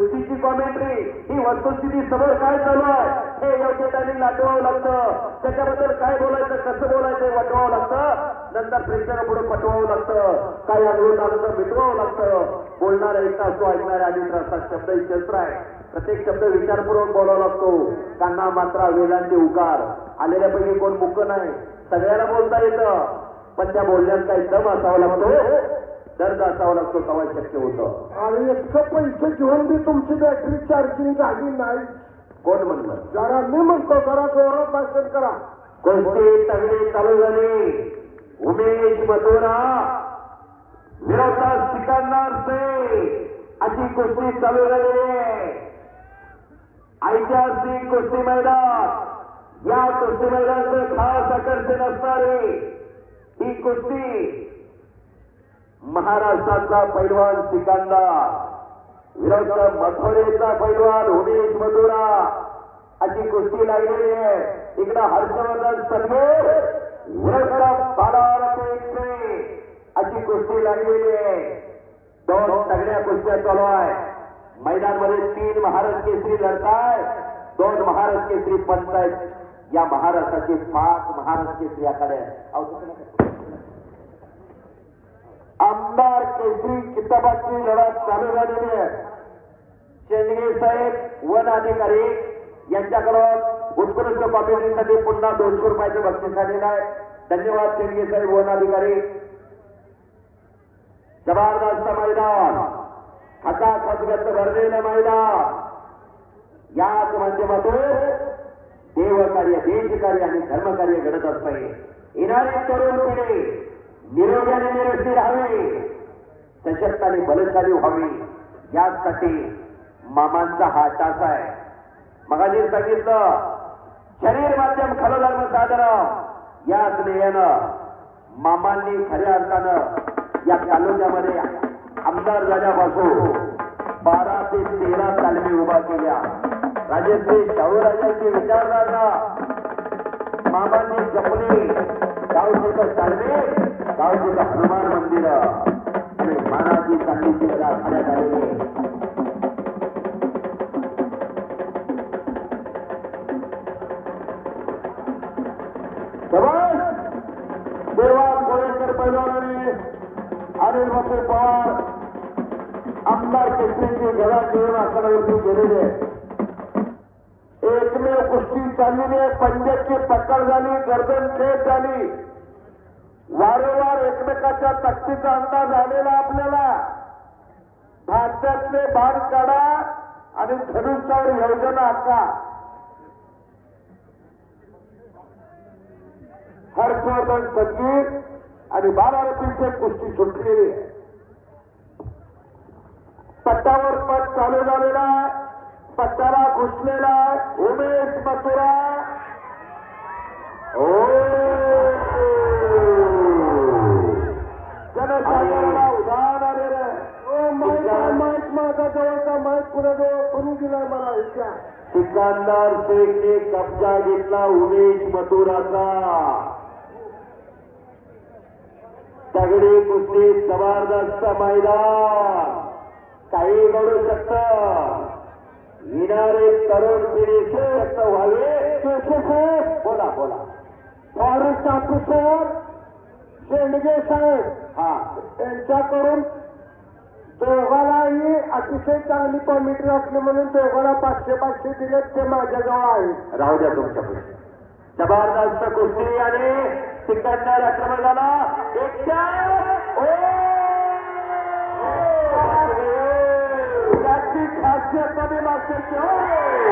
गोष्टीची कॉमेंट्री ही वस्तुस्थिती समोर काय चालू आहे? हे योग्य टायमिंग लाटवावं लागतं. त्याच्याबद्दल काय बोलायचं कसं बोलायचं हे वाटवावं लागतं. नंतर प्रेक्षकापुढे पटवावं लागतं. काय अनुभव आलं तर मिटवावं लागतं. बोलणारा एक असो ऐकणारा आणि त्रासात शब्द ही शस्त्र आहे. प्रत्येक शब्द विचारपूर्वक बोलावा लागतो. कान्हा मात्रा वेदांचे उकार. आलेल्यापैकी कोण मुख नाही. सगळ्याला बोलता येतं. पण त्या बोलण्यात काही दम असावा लागतो. दर्द असावा लागतो तेव्हा शक्य होतं. आणि इतकं पैसे घेऊन बी तुमची बॅटरी चार्जिंग झाली नाही. कोण म्हणलं जरा मी म्हणतो जरा जोरात भाषण करा. कुस्ती तगडी चालू झाली. उमेश मथुरा विरोधात सिकंदर से अशी कुस्ती चालू झालेली आहे ऐतिहासिक कुस्ती मैदान. या कुस्ती मैदानाचं खास आकर्षण असणारे ही कुस्ती महाराष्ट्राचा पैलवान सिकंदर विरुद्ध मथोरेचा पैलवान उमेश मधुरा अशी कुस्ती लागलेली आहे. इकडं हर्षवर्धन सदगीर विरुद्ध बालार अशी कुस्ती लागलेली आहे. दोन सगळ्या कुस्त्या चालू आहे मैदानमध्ये तीन महाराज केसरी लढताय दोन महाराज केसरी पंचायत या महाराष्ट्राचे पाच महाराज केसरी आखाडे आहेत अहो, केसरी किताबाची लढत चालू झालेली आहे. शेंडगे साहेब वन अधिकारी यांच्याकडून उत्कृष्ट कॉमेडीसाठी पुन्हा दोनशे रुपयाचं बक्षीस आलेलं आहे. धन्यवाद शेंडगे साहेब वन अधिकारी. जबरदस्त मैदान. खचा खचगत भरलेलं मैदान. याच माध्यमातून देवकार्य देशकार्य आणि धर्मकार्य घडत असते. येणारी तरुण पिढी निरोगी आणि निरोगी राहावी. सशक्त आणि बलशाली व्हावी. यासाठी मामांचा हा टास आहे. मगाशी सांगितलं शरीर माध्यम खलधर्म साधन याच ध्येयानं मामांनी खऱ्या अर्थानं या तालुक्यामध्ये आमदार झाल्यापासून बारा ते तेरा तालमी उभा केल्या. राजश्री शाहूराजांची विचारधारणा. मामांनी जपली. गावचं तालमी गावचं हनुमान मंदिर. आणि मानाची चांगलीची आखण्यात आलेली आहे. देवा गोळेकर पैलवानाने अनिल बापू पवार आमदार केसरीची घरात घेऊन गेलेले एकमेव कुस्ती चाललेली आहे पंजाबची पकड झाली गर्दन खेळ झाली वारे एकमेकाच्या तक्तीचा अंदाज आलेला आपल्याला. भारतातले भाग काढा आणि धनुष्यावर योजना आखा. हर्षवर्धन संगीत आणि बारामतीचे कुस्ती सुटलेली. आहे पट्टावर पट चालू झालेला आहे. पट्ट्याला घुसलेला आहे. उमेश मथुरा माझा जवळचा माईक पुढे जवळ कोणी दिलाय मला इच्छा सिकंदर शेखने कब्जा घेतला उमेश मथुराचा. दगडी कुस्ती जबरदस्त मैदान. काही घडू शकत. येणारे तरुण पिढी सशक्त व्हावे. बोला बोला. फॉरेस्ट ऑफिसर शेंडगे साहेब. हा. यांच्याकडून दोघांनाही अतिशय चांगली कॉमेंट्री असली म्हणून दोघांना पाचशे पाचशे दिलेत ते माझ्याजवळ आहे राहू द्या तुमच्यापुढे. जबरदस्त कुस्ती आणि सिकंदर आक्रमण झाला एक चार. खासियत मध्ये मागचे